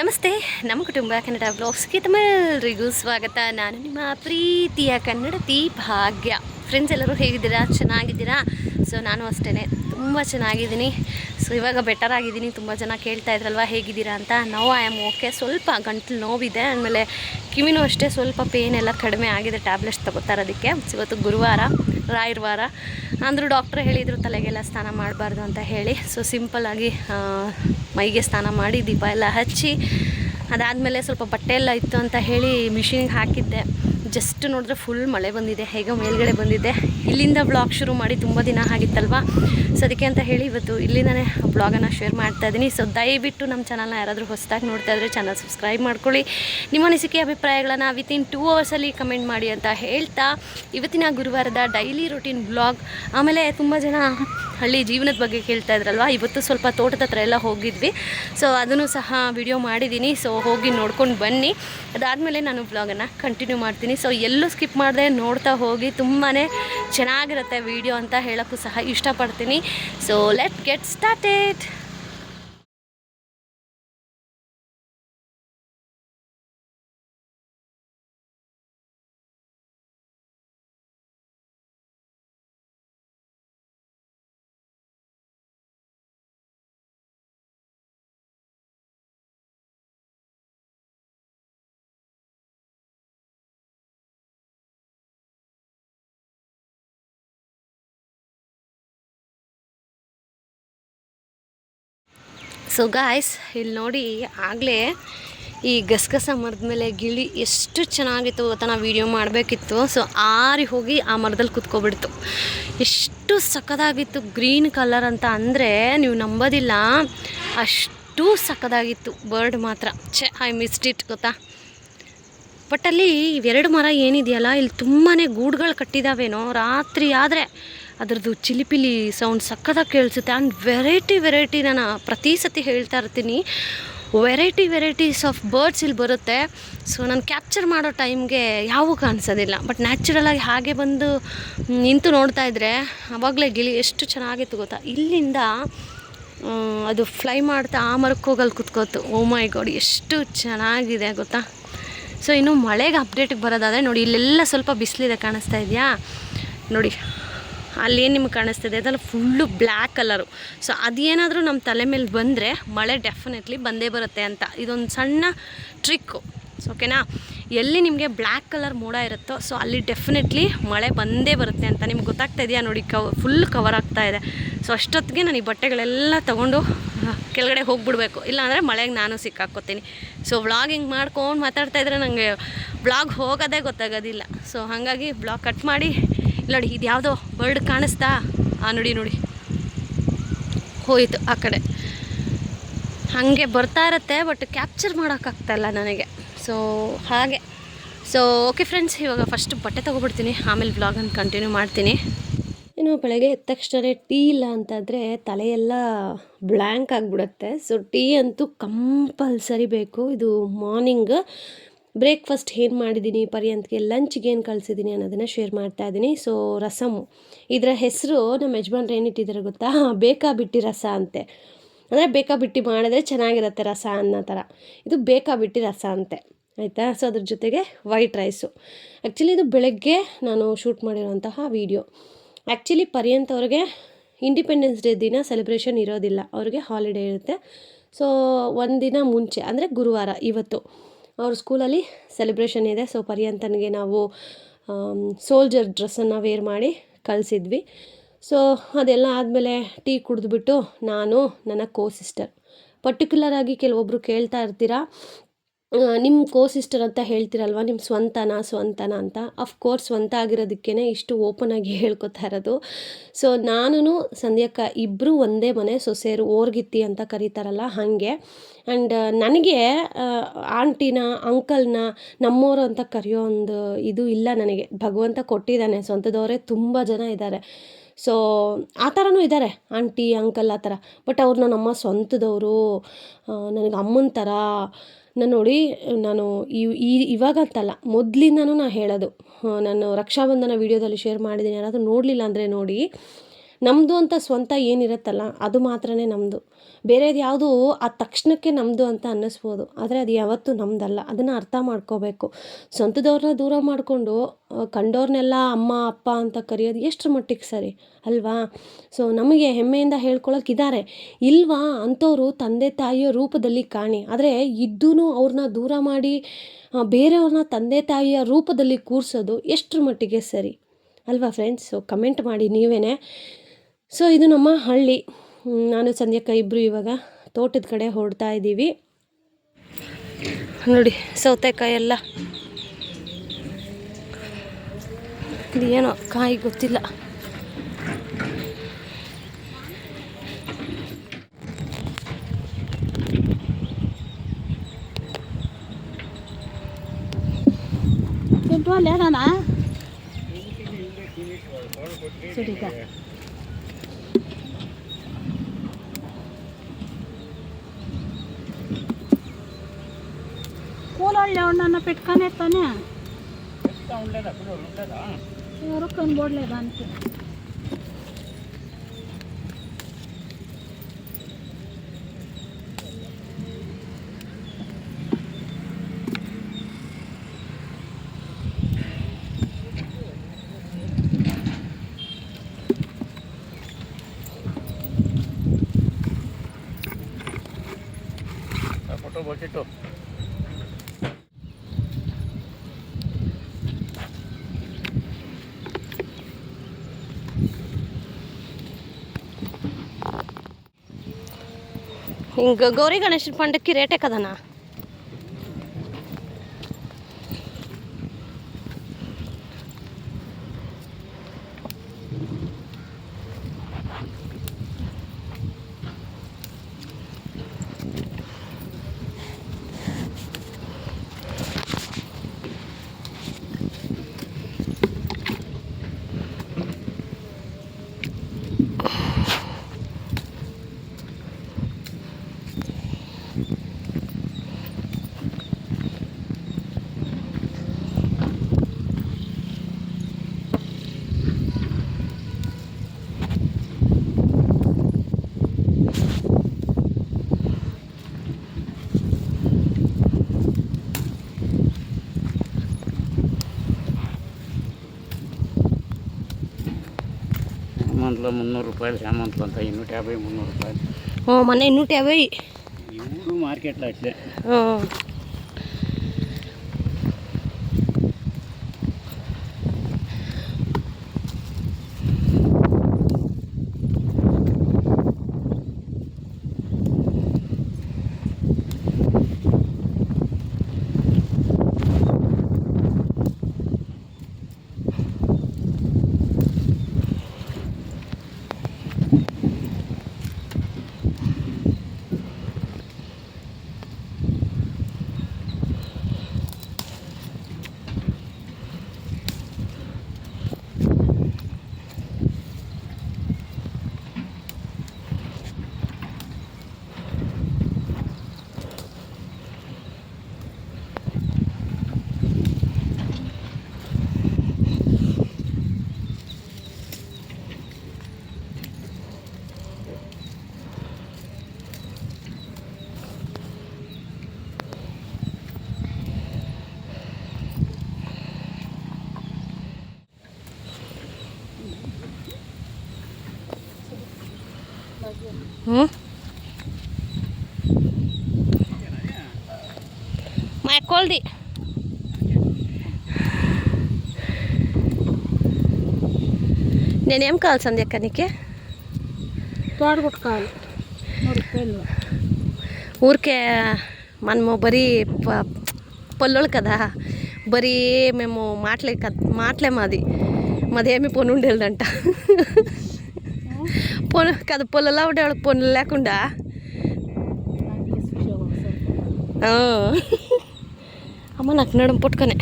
ನಮಸ್ತೆ, ನಮ್ಮ ಕುಟುಂಬ ಕನ್ನಡ ಬ್ಲಾಗ್ಸ್ಗೆ ತಮ್ಮೆಲ್ಲರಿಗೂ ಸ್ವಾಗತ. ನಾನು ನಿಮ್ಮ ಪ್ರೀತಿಯ ಕನ್ನಡತಿ ಭಾಗ್ಯ. ಫ್ರೆಂಡ್ಸ್ ಎಲ್ಲರೂ ಹೇಗಿದ್ದೀರಾ? ಚೆನ್ನಾಗಿದ್ದೀರಾ? ಸೊ ನಾನು ಅಷ್ಟೇ ತುಂಬ ಚೆನ್ನಾಗಿದ್ದೀನಿ. ಸೊ ಇವಾಗ ಬೆಟರ್ ಆಗಿದ್ದೀನಿ. ತುಂಬ ಜನ ಕೇಳ್ತಾ ಇದ್ರಲ್ವ, ಹೇಗಿದ್ದೀರಾ ಅಂತ. ನಾವು ಐ ಆಮ್ ಓಕೆ ಸ್ವಲ್ಪ ಗಂಟಲು ನೋವಿದೆ. ಆಮೇಲೆ ಕಿವಿನೂ ಅಷ್ಟೇ ಸ್ವಲ್ಪ ಪೇನ್ ಎಲ್ಲ ಕಡಿಮೆ ಆಗಿದೆ. ಟ್ಯಾಬ್ಲೆಟ್ಸ್ ತಗೋತಾರೋದಕ್ಕೆ ಇವತ್ತು ಗುರುವಾರ. ರಾಯರ ವಾರ ಅಂದರೂ ಡಾಕ್ಟ್ರ್ ಹೇಳಿದರು ತಲೆಗೆಲ್ಲ ಸ್ನಾನ ಮಾಡಬಾರ್ದು ಅಂತ ಹೇಳಿ. ಸೊ ಸಿಂಪಲ್ಲಾಗಿ ಮೈಗೆ ಸ್ನಾನ ಮಾಡಿ ದೀಪ ಎಲ್ಲ ಹಚ್ಚಿ, ಅದಾದಮೇಲೆ ಸ್ವಲ್ಪ ಬಟ್ಟೆ ಎಲ್ಲ ಇತ್ತು ಅಂತ ಹೇಳಿ ಮಿಷಿನ್ಗೆ ಹಾಕಿದ್ದೆ. ಜಸ್ಟ್ ನೋಡಿದ್ರೆ ಫುಲ್ ಮಳೆ ಬಂದಿದೆ. ಹೇಗೋ ಮೇಲ್ಗಡೆ ಬಂದಿದೆ. ಇಲ್ಲಿಂದ ಬ್ಲಾಗ್ ಶುರು ಮಾಡಿ ತುಂಬ ದಿನ ಆಗಿತ್ತಲ್ವ? ಸೊ ಅದಕ್ಕೆ ಅಂತ ಹೇಳಿ ಇವತ್ತು ಇಲ್ಲಿಂದನೇ ಬ್ಲಾಗನ್ನು ಶೇರ್ ಮಾಡ್ತಾ ಇದ್ದೀನಿ ಸೊ ದಯವಿಟ್ಟು ನಮ್ಮ ಚಾನಲ್ನ ಯಾರಾದರೂ ಹೊಸದಾಗಿ ನೋಡ್ತಾ ಇದ್ದರೆ ಚಾನಲ್ ಸಬ್ಸ್ಕ್ರೈಬ್ ಮಾಡ್ಕೊಳ್ಳಿ. ನಿಮ್ಮ ಅನಿಸಿಕೆ, ಅಭಿಪ್ರಾಯಗಳನ್ನು ವಿತಿನ್ ಟೂ ಅವರ್ಸಲ್ಲಿ ಕಮೆಂಟ್ ಮಾಡಿ ಅಂತ ಹೇಳ್ತಾ ಇವತ್ತಿನ ಗುರುವಾರದ ಡೈಲಿ ರೊಟೀನ್ ಬ್ಲಾಗ್ ಆಮೇಲೆ ತುಂಬ ಜನ ಹಳ್ಳಿ ಜೀವನದ ಬಗ್ಗೆ ಕೇಳ್ತಾ ಇದ್ರಲ್ವ? ಇವತ್ತು ಸ್ವಲ್ಪ ತೋಟದ ಹತ್ರ ಎಲ್ಲ ಹೋಗಿದ್ವಿ. ಸೊ ಅದನ್ನು ಸಹ ವಿಡಿಯೋ ಮಾಡಿದ್ದೀನಿ ಸೊ ಹೋಗಿ ನೋಡ್ಕೊಂಡು ಬನ್ನಿ. ಅದಾದಮೇಲೆ ನಾನು ಬ್ಲಾಗನ್ನು ಕಂಟಿನ್ಯೂ ಮಾಡ್ತೀನಿ. ಸೊ ಎಲ್ಲೂ ಸ್ಕಿಪ್ ಮಾಡದೆ ನೋಡ್ತಾ ಹೋಗಿ ತುಂಬಾ ಚೆನ್ನಾಗಿರುತ್ತೆ ವಿಡಿಯೋ ಅಂತ ಹೇಳೋಕ್ಕೂ ಸಹ ಇಷ್ಟಪಡ್ತೀನಿ. So let get started so guys ಇಲ್ಲಿ ನೋಡಿ ಆಗಲೇ ಈ ಗಸಗಸ ಮರದ ಮೇಲೆ ಗಿಳಿ ಎಷ್ಟು ಚೆನ್ನಾಗಿತ್ತು ಗೊತ್ತಾ? ನಾವು ವೀಡಿಯೋ ಮಾಡಬೇಕಿತ್ತು. ಸೊ ಆರಿ ಹೋಗಿ ಆ ಮರದಲ್ಲಿ ಕುತ್ಕೊಬಿಡ್ತು. ಎಷ್ಟು ಸಖದಾಗಿತ್ತು ಗ್ರೀನ್ ಕಲರ್ ಅಂತ ಅಂದರೆ ನೀವು ನಂಬೋದಿಲ್ಲ. ಅಷ್ಟು ಸಕ್ಕದಾಗಿತ್ತು ಬರ್ಡ್ ಮಾತ್ರ. ಛೆ ಐ ಮಿಸ್ಡ್ ಇಟ್ ಗೊತ್ತಾ? ಬಟ್ ಅಲ್ಲಿ ಇವೆರಡು ಮರ ಏನಿದೆಯಲ್ಲ, ಇಲ್ಲಿ ತುಂಬಾ ಗೂಡುಗಳು ಕಟ್ಟಿದಾವೇನೋ? ರಾತ್ರಿ ಆದರೆ ಅದರದ್ದು ಚಿಲಿಪಿಲಿ ಸೌಂಡ್ ಸಕ್ಕತ್ತಾಗಿ ಕೇಳಿಸುತ್ತೆ ಆ್ಯಂಡ್ ವೆರೈಟಿ ವೆರೈಟಿ ನಾನು ಪ್ರತಿ ಸತಿ ಹೇಳ್ತಾ ಇರ್ತೀನಿ. ವೆರೈಟಿ ವೆರೈಟೀಸ್ ಆಫ್ ಬರ್ಡ್ಸ್ ಇಲ್ಲಿ ಬರುತ್ತೆ. ಸೊ ನಾನು ಕ್ಯಾಪ್ಚರ್ ಮಾಡೋ ಟೈಮ್ಗೆ ಯಾವೂ ಕಾಣಿಸೋದಿಲ್ಲ. ಬಟ್ ನ್ಯಾಚುರಲಾಗಿ ಹಾಗೆ ಬಂದು ನಿಂತು ನೋಡ್ತಾ ಇದ್ದರೆ ಅವಾಗಲೇ ಗಿಳಿ ಎಷ್ಟು ಚೆನ್ನಾಗಿತ್ತು ಗೊತ್ತಾ? ಇಲ್ಲಿಂದ ಅದು ಫ್ಲೈ ಮಾಡ್ತಾ ಆ ಮರಕ್ಕೆ ಹೋಗಲ್ಲಿ ಕುತ್ಕೋತು. ಓ ಮೈ ಗಾಡ್ ಎಷ್ಟು ಚೆನ್ನಾಗಿದೆ ಗೊತ್ತಾ? ಸೊ ಇನ್ನು ಮಳೆಗೆ ಅಪ್ಡೇಟಿಗೆ ಬರೋದಾದರೆ ನೋಡಿ, ಇಲ್ಲೆಲ್ಲ ಸ್ವಲ್ಪ ಬಿಸಿಲಿದೆ ಕಾಣಿಸ್ತಾ ಇದೆಯಾ? ನೋಡಿ ಅಲ್ಲೇನು ನಿಮ್ಗೆ ಕಾಣಿಸ್ತಿದೆ. ಅದೆಲ್ಲ ಫುಲ್ಲು ಬ್ಲ್ಯಾಕ್ ಕಲರು ಸೊ ಅದೇನಾದರೂ ನಮ್ಮ ತಲೆ ಮೇಲೆ ಬಂದರೆ ಮಳೆ ಡೆಫಿನೆಟ್ಲಿ ಬಂದೇ ಬರುತ್ತೆ ಅಂತ. ಇದೊಂದು ಸಣ್ಣ ಟ್ರಿಕ್ಕು ಸೊ ಓಕೆನಾ ಎಲ್ಲಿ ನಿಮಗೆ ಬ್ಲ್ಯಾಕ್ ಕಲರ್ ಮೋಡ ಇರುತ್ತೋ ಸೊ ಅಲ್ಲಿ ಡೆಫಿನೆಟ್ಲಿ ಮಳೆ ಬಂದೇ ಬರುತ್ತೆ ಅಂತ ನಿಮ್ಗೆ ಗೊತ್ತಾಗ್ತಾ ಇದೆಯಾ ನೋಡಿ ಕವ್ ಫುಲ್ ಕವರ್ ಆಗ್ತಾ ಇದೆ. ಸೊ ಅಷ್ಟೊತ್ತಿಗೆ ನಾನು ಈ ಬಟ್ಟೆಗಳೆಲ್ಲ ತೊಗೊಂಡು ಕೆಳಗಡೆ ಹೋಗ್ಬಿಡ್ಬೇಕು. ಇಲ್ಲಾಂದರೆ ಮಳೆಗೆ ನಾನು ಸಿಕ್ಕಾಕ್ಕೋತೀನಿ. ಸೊ ವ್ಲಾಗಿಂಗ್ ಮಾಡ್ಕೊಂಡು ಮಾತಾಡ್ತಾ ಇದ್ರೆ ನನಗೆ ವ್ಲಾಗ್ ಹೋಗೋದೇ ಗೊತ್ತಾಗೋದಿಲ್ಲ. ಸೊ ಹಾಗಾಗಿ ಬ್ಲಾಗ್ ಕಟ್ ಮಾಡಿ ನೋಡಿ ಇದು ಯಾವುದೋ ಬರ್ಡ್ ಕಾಣಿಸ್ತಾ? ಆ ನೋಡಿ ನೋಡಿ. ಹೋಯಿತು ಆ ಕಡೆ. ಹಾಗೆ ಬರ್ತಾ ಇರುತ್ತೆ ಬಟ್ ಕ್ಯಾಪ್ಚರ್ ಮಾಡೋಕ್ಕಾಗ್ತಾಯಿಲ್ಲ ನನಗೆ. ಸೊ ಹಾಗೆ. ಸೊ ಓಕೆ ಫ್ರೆಂಡ್ಸ್ ಇವಾಗ ಫಸ್ಟ್ ಬಟ್ಟೆ ತೊಗೊಬಿಡ್ತೀನಿ. ಆಮೇಲೆ ವ್ಲಾಗನ್ನು ಕಂಟಿನ್ಯೂ ಮಾಡ್ತೀನಿ. ಇನ್ನು ಬೆಳಗ್ಗೆ ಎದ್ದ ತಕ್ಷಣ ಟೀ ಇಲ್ಲ ಅಂತಂದರೆ ತಲೆಯೆಲ್ಲ ಬ್ಲ್ಯಾಂಕ್ ಆಗಿಬಿಡುತ್ತೆ. ಸೊ ಟೀ ಅಂತೂ ಕಂಪಲ್ಸರಿ ಬೇಕು. ಇದು ಮಾರ್ನಿಂಗ್ ಬ್ರೇಕ್ಫಾಸ್ಟ್ ಏನು ಮಾಡಿದ್ದೀನಿ ಪರ್ಯಂತ್ಗೆ ಲಂಚ್ಗೆ ಏನು ಕಳಿಸಿದ್ದೀನಿ ಅನ್ನೋದನ್ನು ಶೇರ್ ಮಾಡ್ತಾ ಇದ್ದೀನಿ ಸೊ ರಸಮು. ಇದರ ಹೆಸರು ನಮ್ಮ ಯಜಮಾನ್ರು ಏನಿಟ್ಟಿದ್ದಾರೆ ಗೊತ್ತಾ? ಬೇಕಾ ಬಿಟ್ಟಿ ರಸ ಅಂತೆ. ಅಂದರೆ ಬೇಕಾ ಬಿಟ್ಟಿ ಮಾಡಿದ್ರೆ ಚೆನ್ನಾಗಿರುತ್ತೆ ರಸ ಅನ್ನೋ ಥರ ಇದು ಬೇಕಾ ಬಿಟ್ಟಿ ರಸ ಅಂತೆ. ಆಯಿತಾ? ಸೊ ಅದ್ರ ಜೊತೆಗೆ ವೈಟ್ ರೈಸು ಆ್ಯಕ್ಚುಲಿ ಇದು ಬೆಳಗ್ಗೆ ನಾನು ಶೂಟ್ ಮಾಡಿರೋಂತಹ ವೀಡಿಯೋ ಆ್ಯಕ್ಚುಲಿ ಪರ್ಯಂತ ಅವ್ರಿಗೆ ಇಂಡಿಪೆಂಡೆನ್ಸ್ ಡೇ ದಿನ ಸೆಲೆಬ್ರೇಷನ್ ಇರೋದಿಲ್ಲ. ಅವ್ರಿಗೆ ಹಾಲಿಡೇ ಇರುತ್ತೆ. ಸೊ ಒಂದಿನ ಮುಂಚೆ, ಅಂದರೆ ಗುರುವಾರ, ಇವತ್ತು. ಅವ್ರ ಸ್ಕೂಲಲ್ಲಿ ಸೆಲೆಬ್ರೇಷನ್ ಇದೆ. ಸೊ ಪರ್ಯಂತನಿಗೆ ನಾವು ಸೋಲ್ಜರ್ ಡ್ರೆಸ್ಸನ್ನು ವೇರ್ ಮಾಡಿ ಕಳಿಸಿದ್ವಿ. ಸೊ ಅದೆಲ್ಲ ಆದಮೇಲೆ ಟೀ ಕುಡಿದ್ಬಿಟ್ಟು ನಾನು, ನನ್ನ ಕೋ ಸಿಸ್ಟರ್ ಪರ್ಟಿಕ್ಯುಲರ್ ಆಗಿ ಕೆಲವೊಬ್ಬರು ಕೇಳ್ತಾ ಇರ್ತೀರಾ? ನಿಮ್ಮ ಕೋ ಸಿಸ್ಟರ್ ಅಂತ ಹೇಳ್ತೀರಲ್ವ? ನಿಮ್ಮ ಸ್ವಂತನ ಸ್ವಂತನ ಅಂತ? ಅಫ್ಕೋರ್ಸ್ ಸ್ವಂತ ಆಗಿರೋದಕ್ಕೇ ಇಷ್ಟು ಓಪನ್ ಆಗಿ ಹೇಳ್ಕೊತಾ ಇರೋದು. ಸೊ ನಾನು ಸಂಧ್ಯಕ್ಕ ಇಬ್ಬರು ಒಂದೇ ಮನೆ ಸೊಸೆಯರು ಓರ್ಗಿತ್ತಿ ಅಂತ ಕರೀತಾರಲ್ಲ ಹಾಗೆ. ಆ್ಯಂಡ್ ನನಗೆ ಆಂಟಿನ, ಅಂಕಲ್ನ, ನಮ್ಮೋರು ಅಂತ ಕರೆಯೋ ಒಂದು ಇದು ಇಲ್ಲ ನನಗೆ. ಭಗವಂತ ಕೊಟ್ಟಿದ್ದಾನೆ, ಸ್ವಂತದವರೇ ತುಂಬ ಜನ ಇದ್ದಾರೆ. ಸೊ ಆ ಥರನೂ ಇದ್ದಾರೆ, ಆಂಟಿ, ಅಂಕಲ್ ಆ ಥರ. ಬಟ್ ಅವ್ರು ನಮ್ಮ ಸ್ವಂತದವರು ನನಗೆ ಅಮ್ಮನ ಥರ ನಾನು ನೋಡಿ, ನಾನು ಈ ಇವಾಗ ಅಂತಲ್ಲ, ಮೊದಲಿಂದನೂ ನಾನು ಹೇಳೋದು. ನಾನು ರಕ್ಷಾಬಂಧನ ವೀಡಿಯೋದಲ್ಲಿ ಶೇರ್ ಮಾಡಿದ್ದೀನಿ. ಯಾರಾದರೂ ನೋಡಲಿಲ್ಲ ಅಂದರೆ ನೋಡಿ. ನಮ್ಮದು ಅಂತ ಸ್ವಂತ ಏನಿರುತ್ತಲ್ಲ, ಅದು ಮಾತ್ರನೇ ನಮ್ಮದು ಬೇರೆದು ಯಾವುದು ಆ ತಕ್ಷಣಕ್ಕೆ ನಮ್ಮದು ಅಂತ ಅನ್ನಿಸ್ಬೋದು. ಆದರೆ ಅದು ಯಾವತ್ತೂ ನಮ್ಮದಲ್ಲ ಅದನ್ನು ಅರ್ಥ ಮಾಡ್ಕೋಬೇಕು. ಸ್ವಂತದವ್ರನ್ನ ದೂರ ಮಾಡಿಕೊಂಡು ಕಂಡೋರ್ನೆಲ್ಲ ಅಮ್ಮ, ಅಪ್ಪ ಅಂತ ಕರೆಯೋದು ಎಷ್ಟು ಮಟ್ಟಿಗೆ ಸರಿ? ಅಲ್ವಾ? ಸೊ ನಮಗೆ ಹೆಮ್ಮೆಯಿಂದ ಹೇಳ್ಕೊಳಕ್ಕಿದ್ದಾರೆ ಇಲ್ವಾ? ಅಂಥವ್ರು ತಂದೆ, ತಾಯಿಯ ರೂಪದಲ್ಲಿ ಕಾಣಿ. ಆದರೆ ಇದ್ದೂ ಅವ್ರನ್ನ ದೂರ ಮಾಡಿ ಬೇರೆಯವ್ರನ್ನ ತಂದೆ, ತಾಯಿಯ ರೂಪದಲ್ಲಿ ಕೂರಿಸೋದು ಎಷ್ಟರ ಮಟ್ಟಿಗೆ ಸರಿ? ಅಲ್ವಾ ಫ್ರೆಂಡ್ಸ್ ಕಮೆಂಟ್ ಮಾಡಿ ನೀವೇ ಸೊ ಇದು ನಮ್ಮ ಹಳ್ಳಿ. ನಾನು ಸಂಧ್ಯಕ್ಕ ಇಬ್ಬರು ಇವಾಗ ತೋಟದ ಕಡೆ ಹೊಡ್ತಾ ಇದ್ದೀವಿ. ನೋಡಿ ಸೌತೆಕಾಯಿ ಎಲ್ಲ. ಇದು ಏನೋ ಕಾಯಿ ಗೊತ್ತಿಲ್ಲ. ಸಿಂಪಲ್ పెట్టుకొని ఎత్తానే ఎవరు కొనుబోడలేదు అంతే ఫోటో బకెట్ ఇంకా గౌరీ గణేష్ పండుగకి రేటే కదన్నా? ಶಾಮಂತ್ಲ ಮುನ್ನೂರು ರೂಪಾಯಿ ಶಾಮಂತ ಅಂತ ಇನ್ನೂಟ ಯಾಭೈ ಮುನ್ನೂರು ರೂಪಾಯಿ. ಹ್ಞೂ ಮೊನ್ನೆ ಇನ್ನೂಟ ಯಾವೈ ಇವರು ಮಾರ್ಕೆಟ್ಲ మా కోల్ది. నేనేం కావాల్సింది అక్క నీకే? తోడబుట్టు కావాలి. ఊరికే మనము బరీ పల్లెలు కదా. బరీ మేము మాటలే కదా మాటలే మాది. మాదేమి పని ఉండేదంట పొను కదా పొలలా ఉంటే వాళ్ళకి పొన్ను లేకుండా అమ్మ నాకు నడం పుట్టుకనే.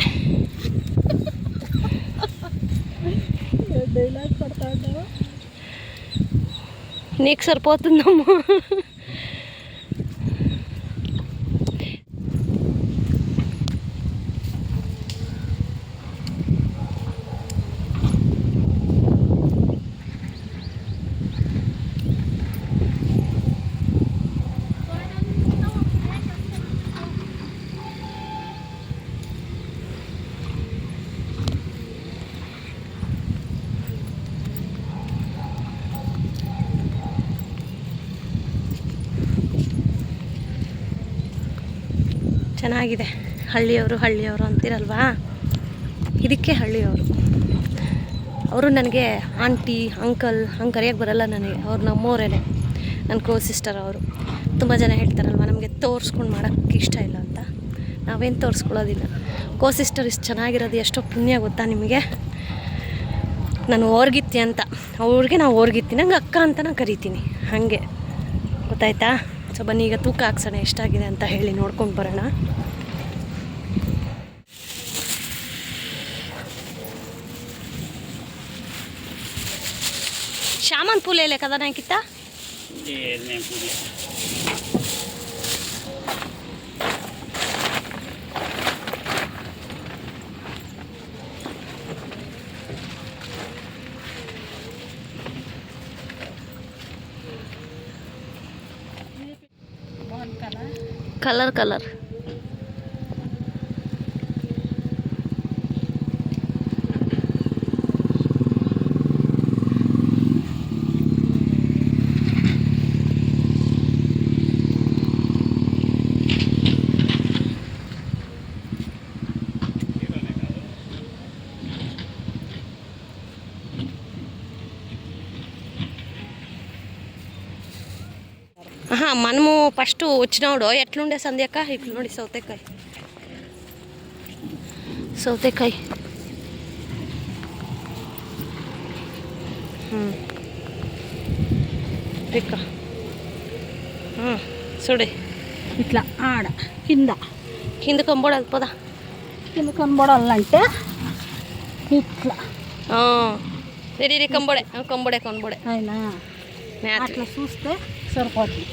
నీకు సరిపోతుందమ్మా. ಚೆನ್ನಾಗಿದೆ. ಹಳ್ಳಿಯವರು ಹಳ್ಳಿಯವರು ಅಂತಿರಲ್ವಾ? ಇದಕ್ಕೆ ಹಳ್ಳಿಯವರು. ಅವರು ನನಗೆ ಆಂಟಿ, ಅಂಕಲ್, ಹಂಗೆ ಕರೆಯೋಕ್ಕೆ ಬರಲ್ಲ ನನಗೆ. ಅವ್ರು ನಮ್ಮವರೇ ನನ್ನ ಕೋ ಸಿಸ್ಟರ್ ಅವರು. ತುಂಬ ಜನ ಹೇಳ್ತಾರಲ್ವ, ನಮಗೆ ತೋರಿಸ್ಕೊಂಡು ಮಾಡೋಕ್ಕೆ ಇಷ್ಟ ಇಲ್ಲ ಅಂತ. ನಾವೇನು ತೋರಿಸ್ಕೊಳ್ಳೋದಿಲ್ಲ. ಕೋ ಸಿಸ್ಟರ್ ಇಷ್ಟು ಚೆನ್ನಾಗಿರೋದು ಎಷ್ಟೋ ಪುಣ್ಯ ಗೊತ್ತಾ ನಿಮಗೆ? ನಾನು ಓರ್ಗಿತ್ತಿ ಅಂತ. ಅವ್ರಿಗೆ ನಾವು ಓರ್ಗಿತ್ತಿ. ನಂಗೆ ಅಕ್ಕ ಅಂತ ನಾನು ಕರಿತೀನಿ. ಹಾಗೆ. ಗೊತ್ತಾಯ್ತಾ? ಸೊ ಬನ್ನಿ ಈಗ ತೂಕ ಹಾಕ್ಸೋಣ ಎಷ್ಟಾಗಿದೆ ಅಂತ ಹೇಳಿ ನೋಡ್ಕೊಂಡು ಬರೋಣ. ಶಾಮನ್ ಪೂಲೆ ಕದನಾಕಿತ್ತಾ કલર કલર ఫస్ట్ వచ్చినప్పుడు ఎట్లుండే సంధ్యక్క? ఇట్లు ನೋಡಿ సౌతేకాయ సౌతేకాయ చూడే. ఇట్లా ఆడ కింద. కింద కొంబోడదు పదా. కింద కనబడాలంటే ఇట్లా. రెడీ కొంబోడే. కొంబోడే కొంబోడే. అయినా అట్లా చూస్తే సరిపోతుంది.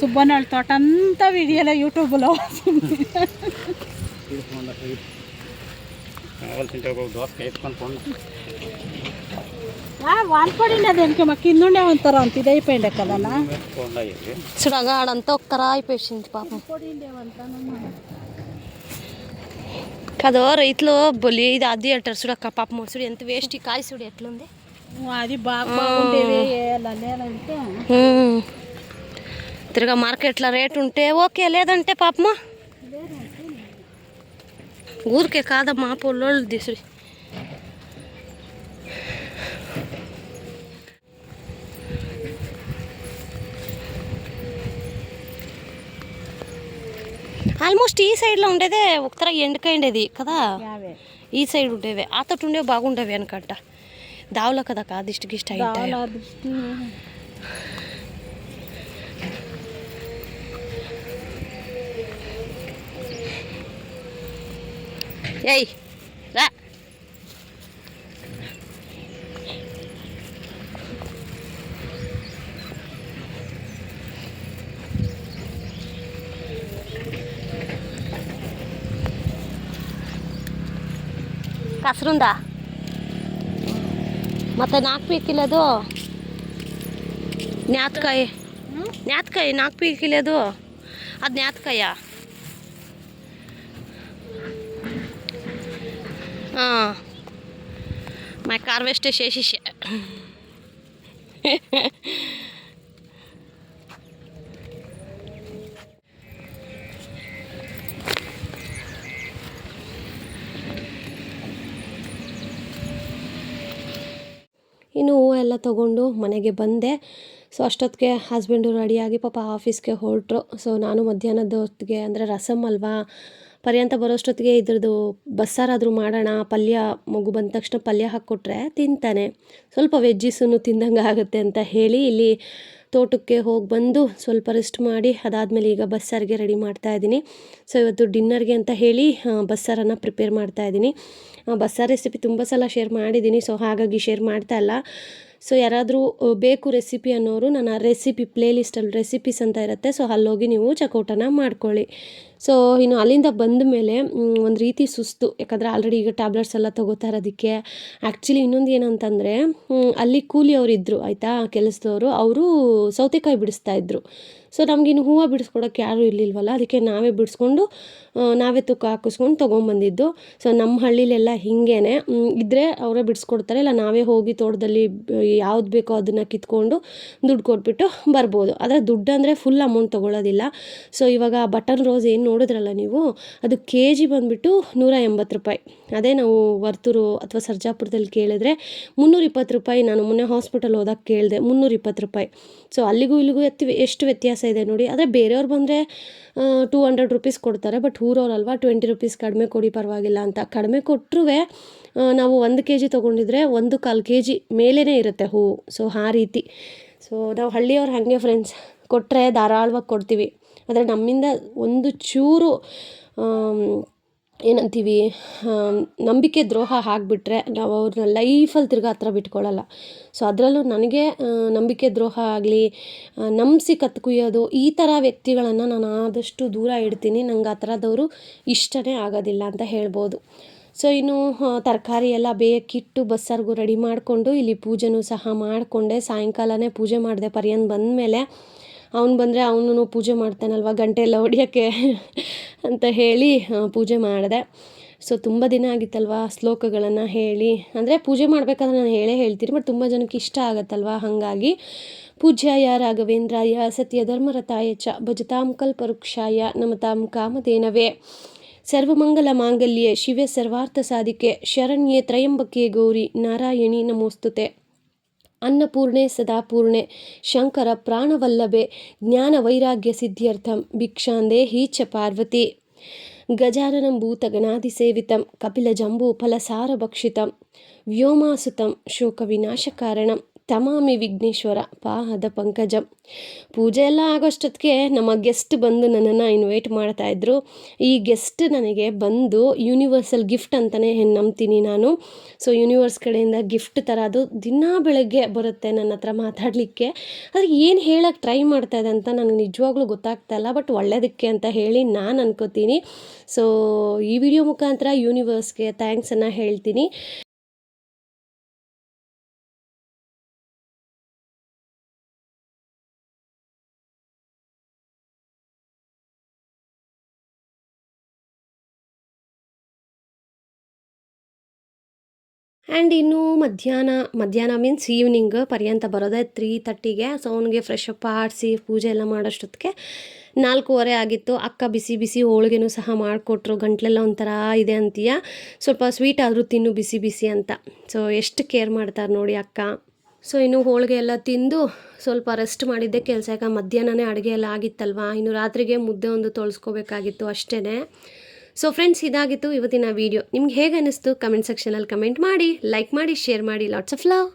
సుబ్బన్న తోట అంతా వీడియోలో యూట్యూబ్లో వస్తుంది. వాన పడిందా దానికి మా కిందుండే ఉంటారు అంత ఇది అయిపోయిండే కదనా చూడగా ఆడంతా ఒక్కరా అయిపోయింది పాపం. కదో రైతులు బొలి ఇది అది అంటారు చూడక్క పాపం. చూడు ఎంత వేస్ట్ కాయ చూడు ఎట్లుంది. అది బాగా తిరగా మార్కెట్లో రేట్ ఉంటే ఓకే లేదంటే పాపమా? ఊరికే కాదమ్మా పొల్లోళ్ళు తీసుడు. ఆల్మోస్ట్ ఈ సైడ్లో ఉండేదే ఒకతర ఎండకైండేది కదా? యావే. ఈ సైడ్ ఉండేవి. ఆ తోట ఉండేవి బాగుండేవి అనకట్ట దావులో కదా కాదు ఇష్ట గిష్ట ఏయ్ రా ಕಸ್ರುಂದ ಮತ್ತೆ ನಾಲ್ಕು ಪೀಕಿಲದು ನ್ಯಾತ್ಕಾಯಿ ನ್ಯಾತ್ಕಾಯಿ ನಾಲ್ಕು ಪೀಕಿಲದು ಅದು ನ್ಯಾತ್ಕಾಯ mein Karwest ist es. ಇನ್ನು ಹೂವು ಎಲ್ಲ ತೊಗೊಂಡು ಮನೆಗೆ ಬಂದೆ. ಸೊ ಅಷ್ಟೊತ್ತಿಗೆ ಹಸ್ಬೆಂಡು ರೆಡಿಯಾಗಿ ಪಾಪ ಆಫೀಸ್ಗೆ ಹೊರಟರು. ಸೊ ನಾನು ಮಧ್ಯಾಹ್ನದ ಹೊತ್ತಿಗೆ ಅಂದರೆ ರಸಮ್ ಅಲ್ವಾ? ಪರ್ಯಂತ ಬರೋಷ್ಟೊತ್ತಿಗೆ ಇದ್ರದ್ದು ಬಸ್ಸಾರಾದರೂ ಮಾಡೋಣ, ಪಲ್ಯ ಮಗು ಬಂದ ತಕ್ಷಣ ಪಲ್ಯ ಹಾಕ್ಕೊಟ್ರೆ ತಿಂತಾನೆ. ಸ್ವಲ್ಪ ವೆಜ್ಜಿಸನ್ನು ತಿಂದಂಗೆ ಆಗುತ್ತೆ ಅಂತ ಹೇಳಿ ಇಲ್ಲಿ ತೋಟಕ್ಕೆ ಹೋಗಿ ಬಂದು ಸ್ವಲ್ಪ ರೆಸ್ಟ್ ಮಾಡಿ ಅದಾದಮೇಲೆ ಈಗ ಬಸ್ಸಾರಿಗೆ ರೆಡಿ ಮಾಡ್ತಾ ಇದ್ದೀನಿ. ಸೊ ಇವತ್ತು ಡಿನ್ನರ್ಗೆ ಅಂತ ಹೇಳಿ ಬಸ್ಸಾರನ್ನು ಪ್ರಿಪೇರ್ ಮಾಡ್ತಾ ಇದ್ದೀನಿ. ಬಸ್ಸಾರು ರೆಸಿಪಿ ತುಂಬ ಸಲ ಶೇರ್ ಮಾಡಿದ್ದೀನಿ ಸೊ ಹಾಗಾಗಿ ಶೇರ್ ಮಾಡ್ತಾ ಇಲ್ಲ. ಸೊ ಯಾರಾದರೂ ಬೇಕು ರೆಸಿಪಿ ಅನ್ನೋರು, ನನ್ನ ರೆಸಿಪಿ ಪ್ಲೇಲಿಸ್ಟಲ್ಲಿ ರೆಸಿಪೀಸ್ ಅಂತ ಇರುತ್ತೆ ಸೊ ಅಲ್ಲೋಗಿ ನೀವು ಚಕೋಟನ ಮಾಡ್ಕೊಳ್ಳಿ. ಸೊ ಇನ್ನು ಅಲ್ಲಿಂದ ಬಂದ ಮೇಲೆ ಒಂದು ರೀತಿ ಸುಸ್ತು. ಯಾಕಂದರೆ ಆಲ್ರೆಡಿ ಈಗ ಟ್ಯಾಬ್ಲೆಟ್ಸ್ ಎಲ್ಲ ತೊಗೋತಾ ಇರೋದಕ್ಕೆ. ಆ್ಯಕ್ಚುಲಿ ಇನ್ನೊಂದು ಏನಂತಂದರೆ ಅಲ್ಲಿ ಕೂಲಿ ಇದ್ದರು ಆಯಿತಾ, ಕೆಲಸದವರು. ಅವರು ಸೌತೆಕಾಯಿ ಬಿಡಿಸ್ತಾ ಇದ್ದರು ಸೊ ನಮಗಿನ್ನು ಹೂವು ಬಿಡಿಸ್ಕೊಡೋಕ್ಕೆ ಯಾರೂ ಇರಲಿಲ್ವಲ್ಲ? ಅದಕ್ಕೆ ನಾವೇ ಬಿಡಿಸ್ಕೊಂಡು ನಾವೇ ತೂಕ ಹಾಕಿಸ್ಕೊಂಡು ತೊಗೊಂಬಂದಿದ್ದು. ಸೊ ನಮ್ಮ ಹಳ್ಳಿಲೆಲ್ಲ ಹಿಂಗೇನೆ. ಇದ್ದರೆ ಅವರೇ ಬಿಡಿಸ್ಕೊಡ್ತಾರೆ. ಇಲ್ಲ, ನಾವೇ ಹೋಗಿ ತೋಟದಲ್ಲಿ ಯಾವ್ದು ಬೇಕೋ ಅದನ್ನು ಕಿತ್ಕೊಂಡು ದುಡ್ಡು ಕೊಟ್ಬಿಟ್ಟು ಬರ್ಬೋದು. ಆದರೆ ದುಡ್ಡು ಅಂದರೆ ಫುಲ್ ಅಮೌಂಟ್ ತೊಗೊಳ್ಳೋದಿಲ್ಲ ಸೊ ಇವಾಗ ಬಟನ್ ರೋಸ್ ಏನು ನೋಡಿದ್ರಲ್ಲ ನೀವು, ಅದು ಕೆ ಜಿ ಬಂದುಬಿಟ್ಟು ನೂರ ಎಂಬತ್ತು ರೂಪಾಯಿ. ಅದೇ ನಾವು ವರ್ತೂರು ಅಥವಾ ಸರ್ಜಾಪುರದಲ್ಲಿ ಕೇಳಿದ್ರೆ ಮುನ್ನೂರ ಇಪ್ಪತ್ತು ರೂಪಾಯಿ ನಾನು ಮೊನ್ನೆ ಹಾಸ್ಪಿಟಲ್ ಹೋದಾಗ ಕೇಳಿದೆ, ಮುನ್ನೂರ ಇಪ್ಪತ್ತು ರೂಪಾಯಿ. ಸೊ ಅಲ್ಲಿಗೂ ಇಲ್ಲಿಗೂ ಎತ್ತಿ, ಎಷ್ಟು ವ್ಯತ್ಯಾಸ ಇದೆ ನೋಡಿ. ಆದರೆ ಬೇರೆಯವ್ರು ಬಂದರೆ ಟೂ ಹಂಡ್ರೆಡ್ ರುಪೀಸ್ ಕೊಡ್ತಾರೆ ಬಟ್ ಊರವ್ರಲ್ವಾ ಟ್ವೆಂಟಿ ರುಪೀಸ್ ಕಡಿಮೆ ಕೊಡಿ ಪರವಾಗಿಲ್ಲ ಅಂತ. ಕಡಿಮೆ ಕೊಟ್ಟರೂ ನಾವು ಒಂದು ಕೆ ಜಿ ತೊಗೊಂಡಿದ್ರೆ ಒಂದು ಕಾಲು ಕೆ ಜಿ ಮೇಲೇ ಇರುತ್ತೆ ಹೂವು ಸೊ ಆ ರೀತಿ. ಸೊ ನಾವು ಹಳ್ಳಿಯವ್ರು ಹಾಗೆ ಫ್ರೆಂಡ್ಸ್ ಕೊಟ್ಟರೆ ಧಾರಾಳವಾಗಿ ಕೊಡ್ತೀವಿ. ಆದರೆ ನಮ್ಮಿಂದ ಒಂದು ಚೂರು ಏನಂತೀವಿ ನಂಬಿಕೆ ದ್ರೋಹ ಆಗಿಬಿಟ್ರೆ ನಾವು ಅವ್ರನ್ನ ಲೈಫಲ್ಲಿ ತಿರ್ಗಾ ಹತ್ರ ಬಿಟ್ಕೊಳ್ಳಲ್ಲ ಸೊ ಅದರಲ್ಲೂ ನನಗೆ ನಂಬಿಕೆ ದ್ರೋಹ ಆಗಲಿ ನಂಬಿಸಿ ಕತ್ಕುಯ್ಯೋದು ಈ ಥರ ವ್ಯಕ್ತಿಗಳನ್ನು ನಾನು ಆದಷ್ಟು ದೂರ ಇಡ್ತೀನಿ, ನಂಗೆ ಆ ಥರದವರು ಇಷ್ಟನೇ ಆಗೋದಿಲ್ಲ ಅಂತ ಹೇಳ್ಬೋದು. ಸೊ ಇನ್ನು ತರಕಾರಿ ಎಲ್ಲ ಬೇಯಕ್ಕಿಟ್ಟು ಬಸ್ಸಾರಿಗೂ ರೆಡಿ ಮಾಡಿಕೊಂಡು, ಇಲ್ಲಿ ಪೂಜೆನೂ ಸಹ ಮಾಡಿಕೊಂಡೆ, ಸಾಯಂಕಾಲನೇ ಪೂಜೆ ಮಾಡಿದೆ ಬಂದ ಬಂದಮೇಲೆ ಅವ್ನು ಬಂದರೆ ಅವನು ಪೂಜೆ ಮಾಡ್ತಾನಲ್ವ ಗಂಟೆ ಎಲ್ಲ ಹೊಡಿಯೋಕ್ಕೆ ಅಂತ ಹೇಳಿ ಪೂಜೆ ಮಾಡಿದೆ. ಸೊ ತುಂಬ ದಿನ ಆಗಿತ್ತಲ್ವ ಶ್ಲೋಕಗಳನ್ನು ಹೇಳಿ. ಅಂದರೆ ಪೂಜೆ ಮಾಡಬೇಕಾದ್ರೆ ನಾನು ಹೇಳೇ ಹೇಳ್ತೀನಿ, ಬಟ್ ತುಂಬ ಜನಕ್ಕೆ ಇಷ್ಟ ಆಗತ್ತಲ್ವ ಹಾಗಾಗಿ. ಪೂಜ್ಯಾಯ ರಾಘವೇಂದ್ರಾಯ ಸತ್ಯ ಧರ್ಮರಥಾಯ ಚ ಭಜತಾಂ ಕಲ್ಪವೃಕ್ಷಾಯ ನಮತಾಂ ಕಾಮಧೇನವೇ. ಸರ್ವಮಂಗಲ ಮಾಂಗಲ್ಯೆ, ಶಿವೆ ಸರ್ವಾರ್ಥ ಸಾಧಿಕೆ, ಶರಣ್ಯೆ ತ್ರಯಂಬಕೆ ಗೌರಿ ನಾರಾಯಣಿ ನಮೋಸ್ತುತೆ. ಅನ್ನಪೂರ್ಣೆ ಸದಾಪೂರ್ಣೆ. ಶಂಕರ ಪ್ರಾಣವಲ್ಲಭೆ, ಜ್ಞಾನ ವೈರಾಗ್ಯ ಸಿದ್ಧ್ಯರ್ಥಂ, ಭಿಕ್ಷಾಂದೇ ಹೀಚ ಪಾರ್ವತಿ. ಗಜಾನನಂ ಭೂತಗಣಾಧಿಸೇವಿತಂ ಕಪಿಲಜಂಬೂ ಫಲಸಾರಭಕ್ಷಿತಂ ವ್ಯೋಮಾಸುತಂ ಶೋಕವಿನಾಶಕಾರಣಂ. ತಮಾಮಿ ವಿಘ್ನೇಶ್ವರ ಪಾದ ಪಂಕಜಂ. ಪೂಜೆ ಎಲ್ಲ ಆಗೋಷ್ಟೊತ್ತಿಗೆ ನಮ್ಮ ಗೆಸ್ಟ್ ಬಂದು ನನ್ನನ್ನು ಇನ್ವೈಟ್ ಮಾಡ್ತಾಯಿದ್ರು ಈ ಗೆಸ್ಟ್ ನನಗೆ ಬಂದು ಯೂನಿವರ್ಸಲ್ ಗಿಫ್ಟ್ ಅಂತಲೇ ನಂಬ್ತೀನಿ ನಾನು. ಸೊ ಯೂನಿವರ್ಸ್ ಕಡೆಯಿಂದ ಗಿಫ್ಟ್ ಥರ ಅದು ದಿನಾ ಬೆಳಗ್ಗೆ ಬರುತ್ತೆ ನನ್ನ ಹತ್ರ ಮಾತಾಡಲಿಕ್ಕೆ. ಆದರೆ ಏನು ಹೇಳೋಕ್ಕೆ ಟ್ರೈ ಮಾಡ್ತಾ ಇದೆ ಅಂತ ನನಗೆ ನಿಜವಾಗ್ಲೂ ಗೊತ್ತಾಗ್ತಾ ಇಲ್ಲ ಬಟ್ ಒಳ್ಳೆಯದಕ್ಕೆ ಅಂತ ಹೇಳಿ ನಾನು ಅನ್ಕೋತೀನಿ. ಸೊ ಈ ವಿಡಿಯೋ ಮುಖಾಂತರ ಯೂನಿವರ್ಸ್ಗೆ ಥ್ಯಾಂಕ್ಸನ್ನು ಹೇಳ್ತೀನಿ. ಆ್ಯಂಡ್ ಇನ್ನು ಮಧ್ಯಾಹ್ನ ಮಧ್ಯಾಹ್ನ ಮೀನ್ಸ್ ಈವ್ನಿಂಗ್ ಪರ್ಯಂತ ಬರೋದೇ ತ್ರೀ ತರ್ಟಿಗೆ ಸೊ ಅವನಿಗೆ ಫ್ರೆಶ್ ಅಪ್ ಆಡಿಸಿ, ಪೂಜೆ ಎಲ್ಲ ಮಾಡೋಷ್ಟೊತ್ತಿಗೆ ನಾಲ್ಕೂವರೆ ಆಗಿತ್ತು. ಅಕ್ಕ ಬಿಸಿ ಬಿಸಿ ಹೋಳಿಗೆನೂ ಸಹ ಮಾಡಿಕೊಟ್ರು. ಗಂಟ್ಲೆಲ್ಲ ಒಂಥರ ಇದೆ ಅಂತೀಯ. ಸ್ವಲ್ಪ ಸ್ವೀಟ್ ಆದರೂ ತಿನ್ನು ಬಿಸಿ ಬಿಸಿ ಅಂತ. ಸೊ ಎಷ್ಟು ಕೇರ್ ಮಾಡ್ತಾರೆ ನೋಡಿ ಅಕ್ಕ. ಸೊ ಇನ್ನು ಹೋಳಿಗೆ ಎಲ್ಲ ತಿಂದು ಸ್ವಲ್ಪ ರೆಸ್ಟ್ ಮಾಡಿದ್ದೆ. ಕೆಲಸ ಯಾಕೆ ಮಧ್ಯಾಹ್ನನೇ ಅಡುಗೆ ಎಲ್ಲ ಆಗಿತ್ತಲ್ವಾ? ಇನ್ನು ರಾತ್ರಿಗೆ ಮುದ್ದೆ ಒಂದು ತೊಳ್ಸ್ಕೋಬೇಕಾಗಿತ್ತು ಅಷ್ಟೇ ಸೊ ಫ್ರೆಂಡ್ಸ್ ಇದಾಗಿತ್ತು ಇವತ್ತಿನ ವಿಡಿಯೋ ನಿಮ್ಗೆ ಹೇಗೆ ಅನ್ನಿಸ್ತು ಕಮೆಂಟ್ ಸೆಕ್ಷನಲ್ಲಿ ಕಮೆಂಟ್ ಮಾಡಿ ಲೈಕ್ ಮಾಡಿ ಶೇರ್ ಮಾಡಿ. Lots of love